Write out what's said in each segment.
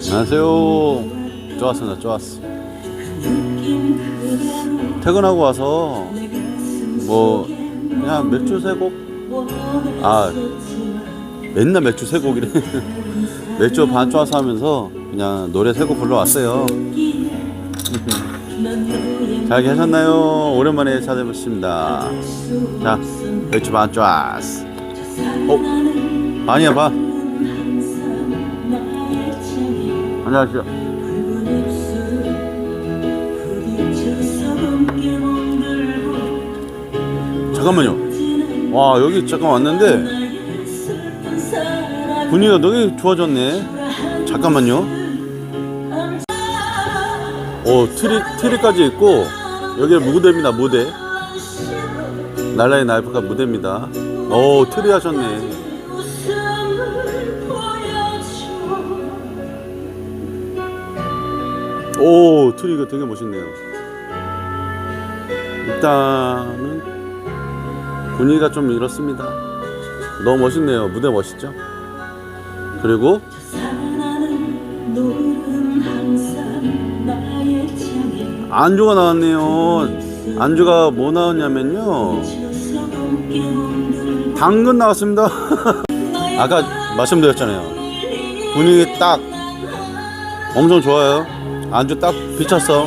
안녕하세요. 좋았습니다. 좋았어. 퇴근하고 와서 뭐 그냥 맥주 세 곡. 아 맨날 맥주 세 곡이래. 맥주 반 쪼아서 하면서 그냥 노래 세곡 불러왔어요. 잘 계셨나요? 오랜만에 찾아뵙습니다. 자, 맥주 반 쪼았어. 어? 아니야 봐. 안녕하세요. 잠깐만요. 와 여기 잠깐 왔는데 분위기가 되게 좋아졌네. 잠깐만요. 오 트리 트리까지 있고 여기는 무대입니다 무대. 날라의 날프가 무대입니다. 오 트리 하셨네. 오 트리가 되게 멋있네요. 일단은 분위기가 좀 이렇습니다. 너무 멋있네요. 무대 멋있죠? 그리고 안주가 나왔네요. 안주가 뭐 나왔냐면요. 당근 나왔습니다. 아까 말씀드렸잖아요. 분위기 딱 엄청 좋아요. 안주 딱 비쳤어.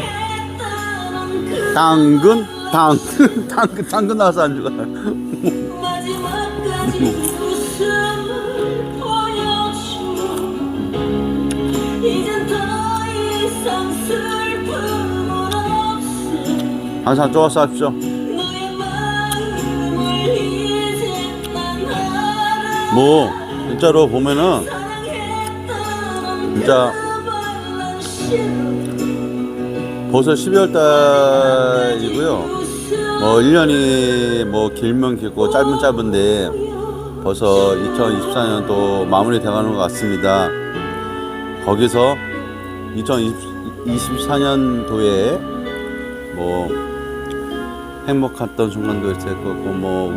당근, 당근, 당근, 당근 나왔어 안주가. 항상 좋았어 하십시오. 뭐 진짜로 보면은 진짜 벌써 12월 달이고요. 뭐 1년이 뭐 길면 길고 짧으면 짧은데 벌써 2024년도 마무리 돼가는 것 같습니다. 거기서 2024년도에 뭐 행복했던 순간도 있을 거고 뭐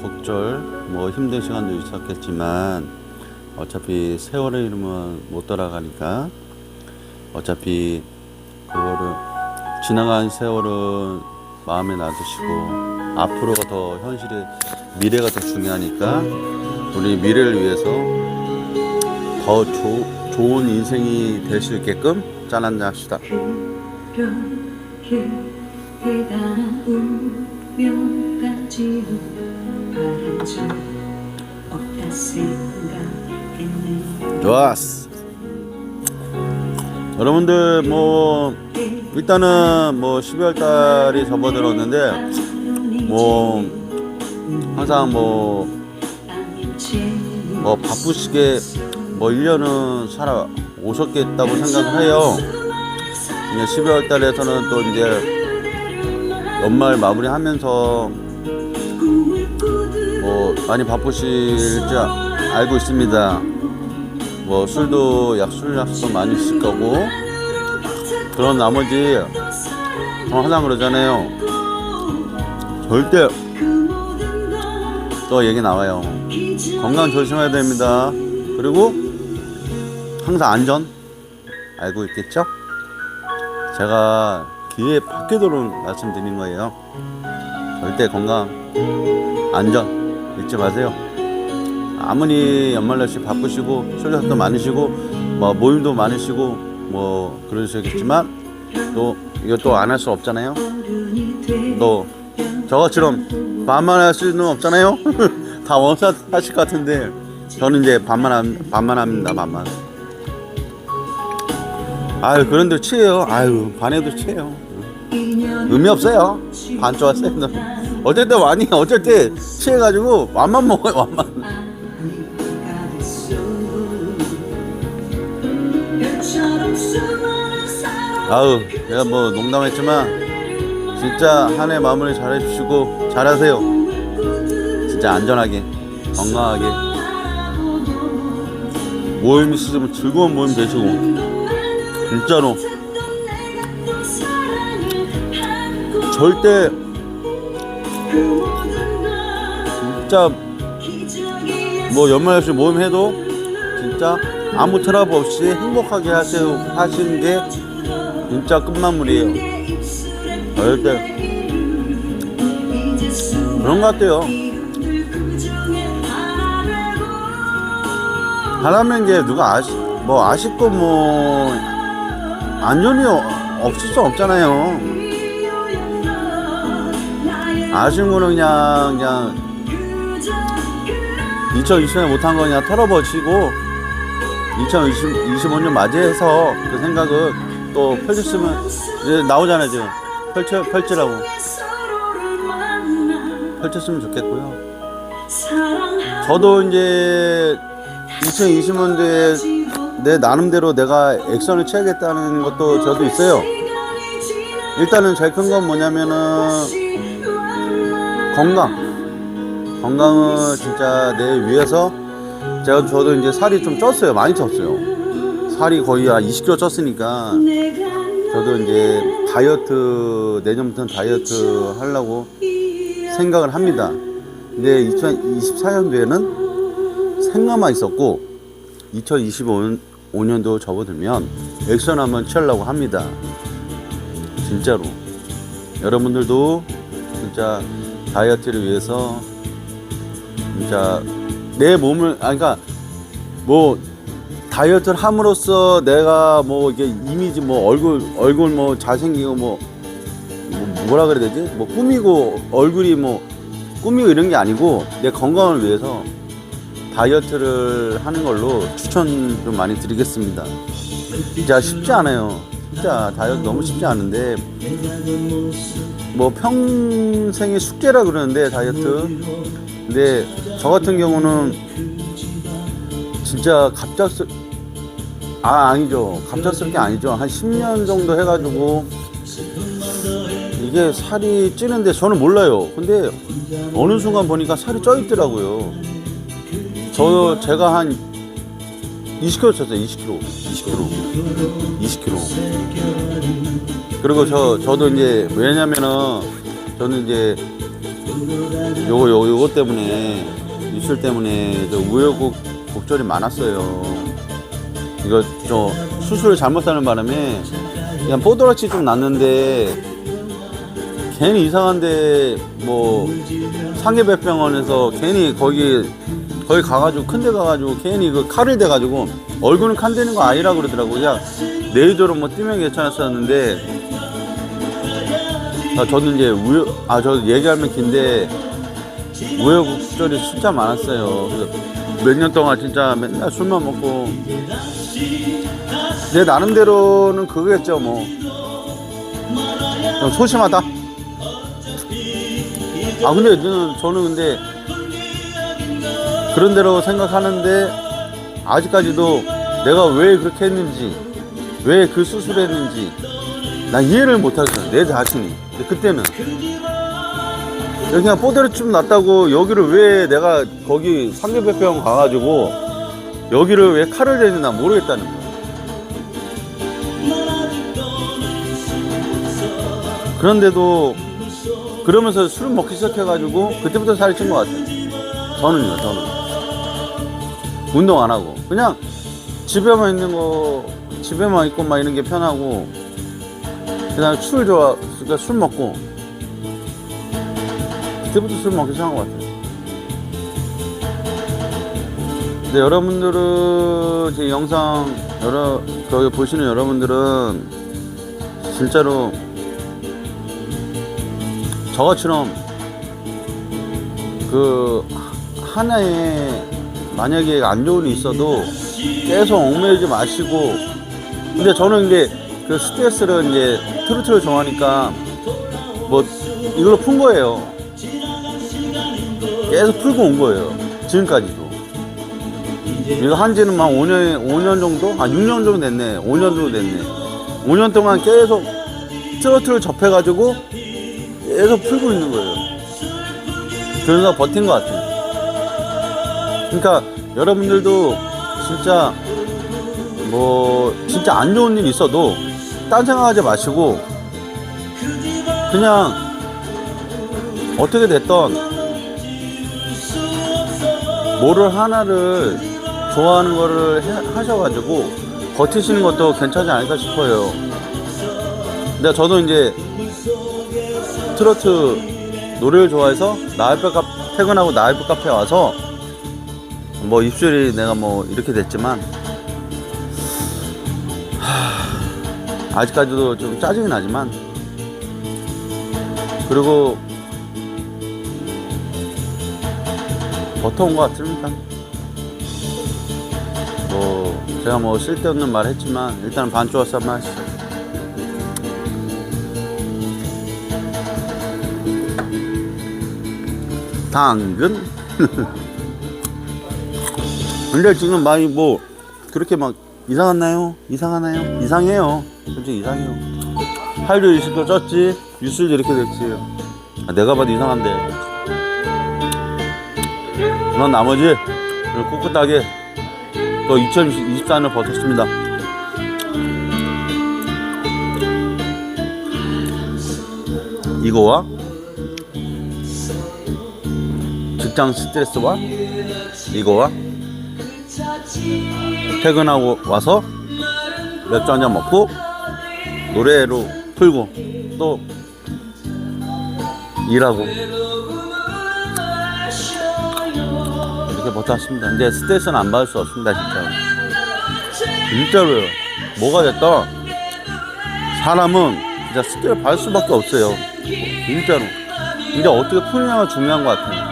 우여곡절 뭐 힘든 시간도 있었겠지만 어차피 세월의 이름은 못 돌아가니까 어차피 그거를 지나간 세월은 마음에 놔두시고 앞으로가 더 현실이 미래가 더 중요하니까 우리 미래를 위해서 더 조, 좋은 인생이 될 수 있게끔 짠 한잔 합시다. 좋았어. 여러분들 뭐 일단은 뭐 12월 달이 접어들었는데 뭐 항상 뭐 뭐 바쁘시게 뭐 1년은 살아 오셨겠다고 생각을 해요. 이제 12월 달에서는 또 이제 연말 마무리하면서 뭐 많이 바쁘실지 알고 있습니다. 뭐 술도 약술 약속 많이 있을 거고 그런 나머지 저 항상 그러잖아요. 절대 또 얘기 나와요. 건강 조심해야 됩니다. 그리고 항상 안전 알고 있겠죠? 제가 기회 받게도록 말씀드린 거예요. 절대 건강 안전 잊지 마세요. 아무리 연말연시 바쁘시고 술자도 많으시고 뭐 모임도 많으시고 뭐 그러시겠지만 또 이것도 안 할 수 없잖아요. 또 저것처럼 반만 할 수는 없잖아요. 다 원샷 하실 것 같은데 저는 이제 반만 함, 반만 합니다. 반만. 아유 그런데 취해요. 아유 반에도 취해요. 의미 없어요. 반 좋았어요. 때 많이 어쩔 때 취해가지고 완만 먹어요. 완만. 아우 내가 뭐 농담했지만 진짜 한 해 마무리 잘 해주시고 잘하세요. 진짜 안전하게 건강하게. 모임 있으면 즐거운 모임 되시고 진짜로. 절대 진짜 뭐 연말연시 모임 해도 진짜 아무 트러블 없이 행복하게 하세요 하시는 게 진짜 끝마무리예요. 어릴 때 그런 것 같아요. 하라는 게 누가 아시 뭐 아쉽고 뭐 안전이 없을 수 없잖아요. 아쉬운 거는 그냥 그냥 2020년에 못한 거 그냥 털어버리고 2025년 맞이해서 그 생각을 또 펼쳤으면 이제 나오잖아요 지금 펼쳐 펼치라고 펼쳤으면 좋겠고요. 저도 이제 2020년도에 내 나름대로 내가 액션을 취하겠다는 것도 저도 있어요. 일단은 제일 큰 건 뭐냐면은 건강. 건강을 진짜 내 위해서 제가 저도 이제 살이 좀 쪘어요. 많이 쪘어요. 살이 거의 한 20kg 쪘으니까 저도 이제 다이어트 내년부터는 다이어트 하려고 생각을 합니다. 근데 2024년도에는 생각만 있었고 2025년도 접어들면 액션 한번 취하려고 합니다. 진짜로 여러분들도 진짜 다이어트를 위해서 진짜 내 몸을 아 그러니까 뭐 다이어트를 함으로써 내가 뭐 이게 이미지 뭐 얼굴 얼굴 뭐 잘생기고 뭐, 뭐 뭐라 그래야 되지 뭐 꾸미고 얼굴이 뭐 꾸미고 이런 게 아니고 내 건강을 위해서 다이어트를 하는 걸로 추천 좀 많이 드리겠습니다. 진짜 쉽지 않아요. 진짜 다이어트 너무 쉽지 않은데 뭐 평생의 숙제라 그러는데 다이어트. 근데 저 같은 경우는 진짜 갑작스 아 아니죠. 갑작스럽게 아니죠. 한 10년 정도 해가지고 이게 살이 찌는데 저는 몰라요. 근데 어느 순간 보니까 살이 쪄 있더라고요. 저 제가 한 20kg 쪘어요. 20kg 20kg 20kg 그리고 저 저도 이제 왜냐면은 저는 이제 요거 요거 요거 때문에 입술 때문에 저 우여곡 곡절이 많았어요. 이거 저 수술을 잘못하는 바람에 그냥 뽀드락치 좀 났는데 괜히 이상한데 뭐 상계백병원에서 괜히 거기 거기 가가지고 큰데 가가지고 괜히 그 칼을 대가지고 얼굴은 칸 대는 거 아니라 그러더라고 그냥 레이저로 뭐 뛰면 괜찮았었는데 아, 저도 이제 우여 아 저 얘기하면 긴데 우여곡절이 진짜 많았어요. 몇 년 동안 진짜 맨날 술만 먹고 내 나름대로는 그거겠죠 뭐. 좀 소심하다. 아 근데 저는, 근데 그런 대로 생각하는데 아직까지도 내가 왜 그렇게 했는지 왜 그 수술했는지 난 이해를 못하겠어. 내 자신이. 근데 그때는. 여기 그냥 뽀대로 좀 났다고 여기를 왜 내가 거기 상계백병원 가가지고 여기를 왜 칼을 대는지 난 모르겠다는 거야. 그런데도 그러면서 술을 먹기 시작해가지고 그때부터 살이 찐 것 같아요. 저는요 저는. 운동 안 하고. 그냥 집에만 있는 거 집에만 있고 막 이런 게 편하고 그다음에 술 좋아 그러니까 술 먹고. 그때부터 술 먹기 시작한 것 같아요. 근데 여러분들은 제 영상 여러 거기 보시는 여러분들은 진짜로 저처럼 그 하나에 만약에 안 좋은 일이 있어도 계속 얽매이지 마시고. 근데 저는 이제 그 스트레스를 이제 트로트를 좋아하니까 뭐 이걸로 푼 거예요. 계속 풀고 온 거예요. 지금까지도. 이거 한 지는 한 5년 5년 정도? 아 6년 정도 됐네. 5년 정도 됐네. 5년 동안 계속 트로트를 접해가지고 계속 풀고 있는 거예요. 그래서 버틴 것 같아요. 그러니까 여러분들도 진짜 뭐 진짜 안 좋은 일 있어도 딴 생각하지 마시고 그냥 어떻게 됐던 뭐를 하나를 좋아하는 거를 해- 하셔가지고 버티시는 것도 괜찮지 않을까 싶어요. 근데 저도 이제 트로트 노래를 좋아해서 나이프 카 퇴근하고 나이프 카페 와서 뭐 입술이 내가 뭐 이렇게 됐지만 아직까지도 좀 짜증이 나지만 그리고 버텨온 것 같습니다. 뭐 제가 뭐 쓸데없는 말 했지만 일단 반주어서 한번 하시죠. 당근? 근데 지금 많이 뭐 그렇게 막 이상하나요? 이상하나요? 이상해요. 솔직히 이상해요. 팔도 이식도 쪘지, 유술도 이렇게 됐지. 아, 내가 봐도 이상한데. 그런 나머지 꿋꿋하게 또 2024년을 버텼습니다. 이거와 직장 스트레스와 이거와 퇴근하고 와서 맥주 한잔 먹고 노래로 풀고 또 일하고 이렇게 버텼습니다. 근데 스트레스는 안 받을 수 없습니다, 진짜. 진짜로요. 뭐가 됐다. 사람은 진짜 스트레스 받을 수밖에 없어요. 진짜로. 근데 어떻게 푸느냐가 중요한 것 같아요.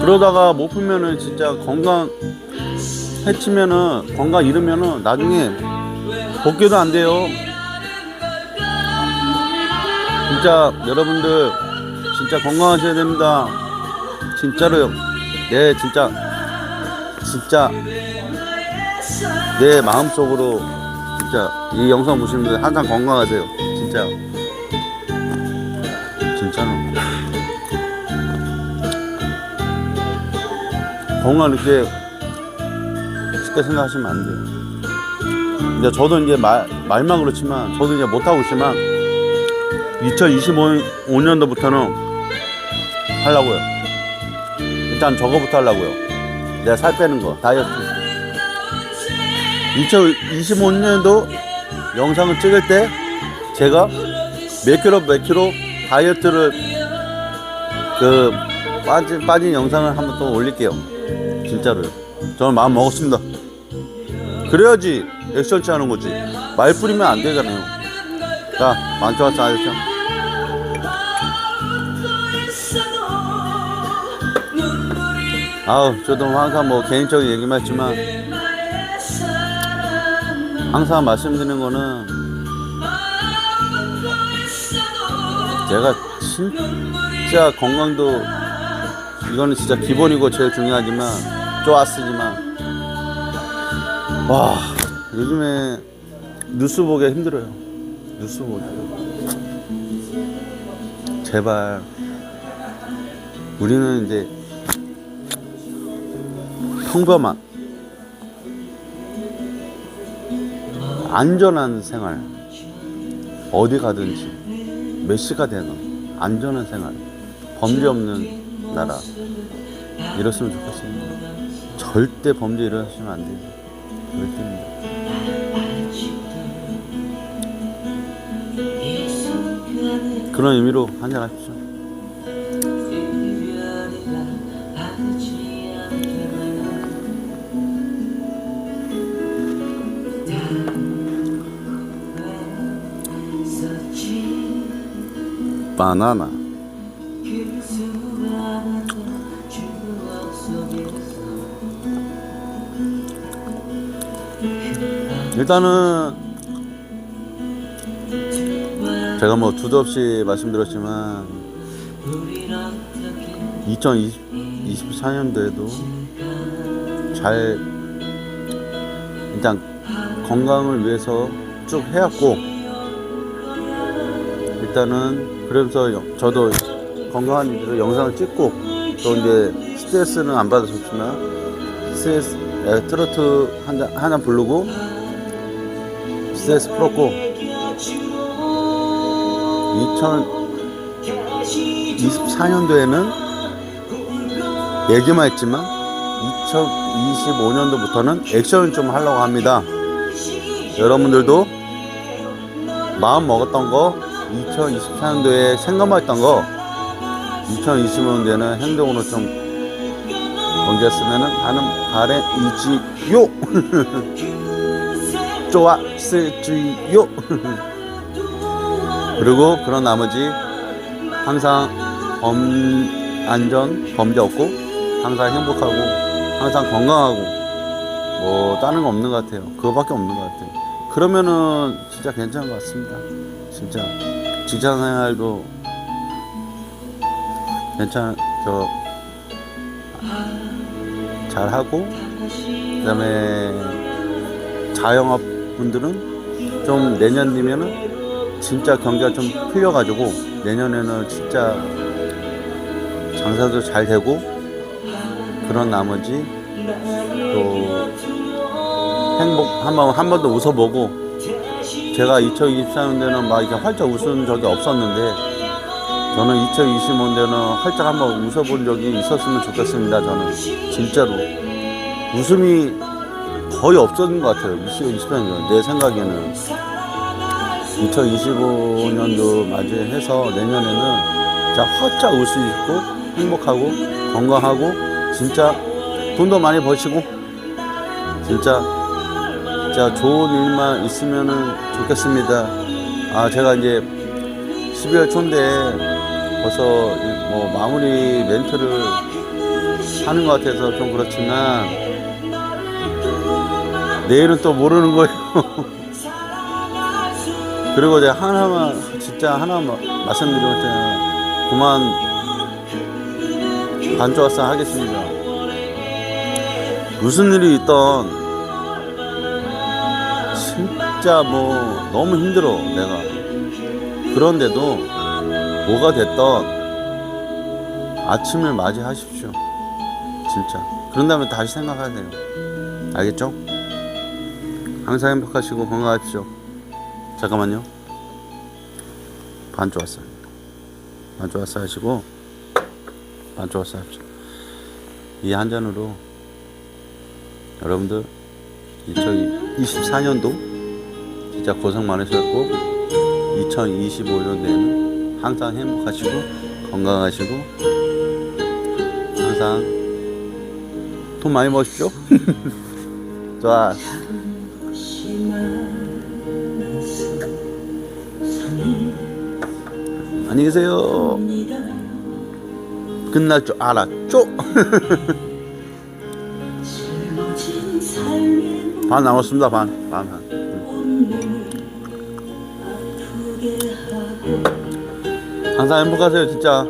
그러다가 못 풀면은 진짜 건강 해치면은 건강 잃으면은 나중에 복귀도 안 돼요. 진짜 여러분들 진짜 건강하셔야 됩니다. 진짜로요. 네, 진짜 진짜 내 마음속으로 진짜 이 영상 보시는 분들 항상 건강하세요. 진짜 진짜로 건강 이렇게 쉽게 생각하시면 안 돼요. 근데 저도 이제 말, 말만 그렇지만 저도 이제 못하고 있지만 2025년도부터는 하려고요. 일단 저거부터 하려고요. 내가 살 빼는 거, 다이어트. 2025년도 영상을 찍을 때 제가 몇 킬로 몇 킬로 다이어트를 그 빠진, 빠진 영상을 한번 또 올릴게요. 진짜로요. 저는 마음 먹었습니다. 그래야지 액션치 하는 거지. 말 뿌리면 안 되잖아요. 자, 만초 왔어, 아저씨. 아우, 저도 항상 뭐 개인적인 얘기만 했지만 항상 말씀드리는 거는 제가 진짜 건강도 이거는 진짜 기본이고 제일 중요하지만 좋았으지만 와. 요즘에 뉴스 보기 힘들어요. 뉴스 보기. 제발. 우리는 이제 평범한 안전한 생활. 어디 가든지 몇 시가 되든 안전한 생활. 범죄 없는 나라. 이랬으면 좋겠습니다. 절대 범죄 일어나시면 안 돼요 절대입니다 그런 의미로 한잔 하십시오. 바나나 일단은 제가 뭐 두도 없이 말씀드렸지만 2024년도에도 잘 일단 건강을 위해서 쭉 해왔고 일단은 그러면서 영- 저도 건강한 위주로 영상을 찍고 또 이제 스트레스는 안 받았었지만 스트레스 에, 트로트 한잔 하나 부르고 스트레스 풀었고 2024년도에는 얘기만 했지만 2025년도부터는 액션을 좀 하려고 합니다. 여러분들도 마음 먹었던 거 2024년도에 생각만 했던 거 2025년도에는 행동으로 좀 옮겼으면 하는 바람이지요. 좋았을지요. 그리고 그런 나머지 항상 범, 안전, 범죄 없고 항상 행복하고 항상 건강하고 뭐 다른 거 없는 것 같아요. 그거밖에 없는 것 같아요. 그러면은 진짜 괜찮은 것 같습니다. 진짜 직장 생활도 괜찮 저 잘하고 그다음에 자영업 분들은 좀 내년 되면은 진짜 경기가 좀 풀려가지고 내년에는 진짜 장사도 잘 되고 그런 나머지 또 행복 한번 한 번 더 웃어보고 제가 2024년도에는 막 이렇게 활짝 웃은 적이 없었는데 저는 2025년도에는 활짝 한번 웃어본 적이 있었으면 좋겠습니다. 저는 진짜로 웃음이 거의 없었는 것 같아요. 2024년도 내 생각에는 2025년도 맞이해서 내년에는 진짜 활짝 웃을 수 있고 행복하고 건강하고 진짜 돈도 많이 버시고 진짜 진짜 좋은 일만 있으면은 좋겠습니다. 아 제가 이제 12월 초인데 벌써 뭐 마무리 멘트를 하는 것 같아서 좀 그렇지만 내일은 또 모르는 거예요. 그리고 제가 하나만 진짜 하나만 말씀드리면 그만 반조합사 하겠습니다. 무슨 일이 있던 진짜 뭐 너무 힘들어 내가 그런데도 뭐가 됐던 아침을 맞이하십시오 진짜 그런 다음에 다시 생각해야 돼요 알겠죠? 항상 행복하시고 건강하십시오 잠깐만요 반조합사 반조합사 하시고 반조합사 합시다 이한 잔으로 여러분들 2024년도 진짜 고생 많으셨고 2025년도에는 항상 행복하시고 건강하시고 항상 돈 많이 버십시오. 좋아. 안녕히 계세요. 끝날 줄 알았죠? 반 남았습니다. 반. 반. 반. 하고 항상 행복하세요 진짜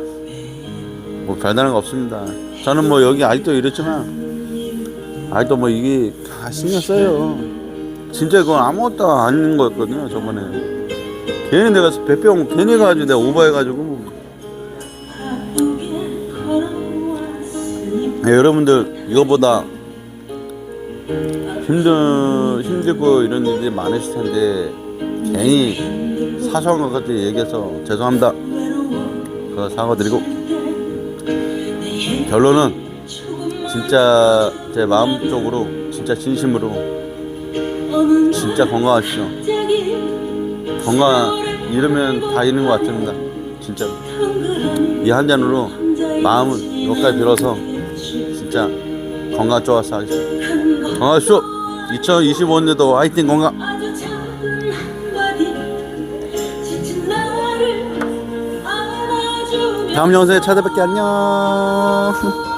뭐 별다른 거 없습니다 저는 뭐 여기 아직도 이랬지만 아직도 뭐 이게 다 신경 써요 진짜 그건 아무것도 아닌 거였거든요 저번에 괜히 내가 배병 괜히 가지고 내가 오버해가지고. 네, 여러분들 이거보다 힘든 힘들고 이런 일들이 많으실 텐데 괜히 사소한 것 같이 얘기해서 죄송합니다. 그 사과드리고. 결론은 진짜 제 마음 쪽으로 진짜 진심으로 진짜 건강하시죠. 건강 이러면 다 있는 것 같습니다. 진짜 이 한 잔으로 마음을 여기까지 들어서 진짜 건강 좋아서 하겠습니다. 건강하십시오. 2025년도 화이팅 건강. 다음 영상에 찾아뵐게 안녕.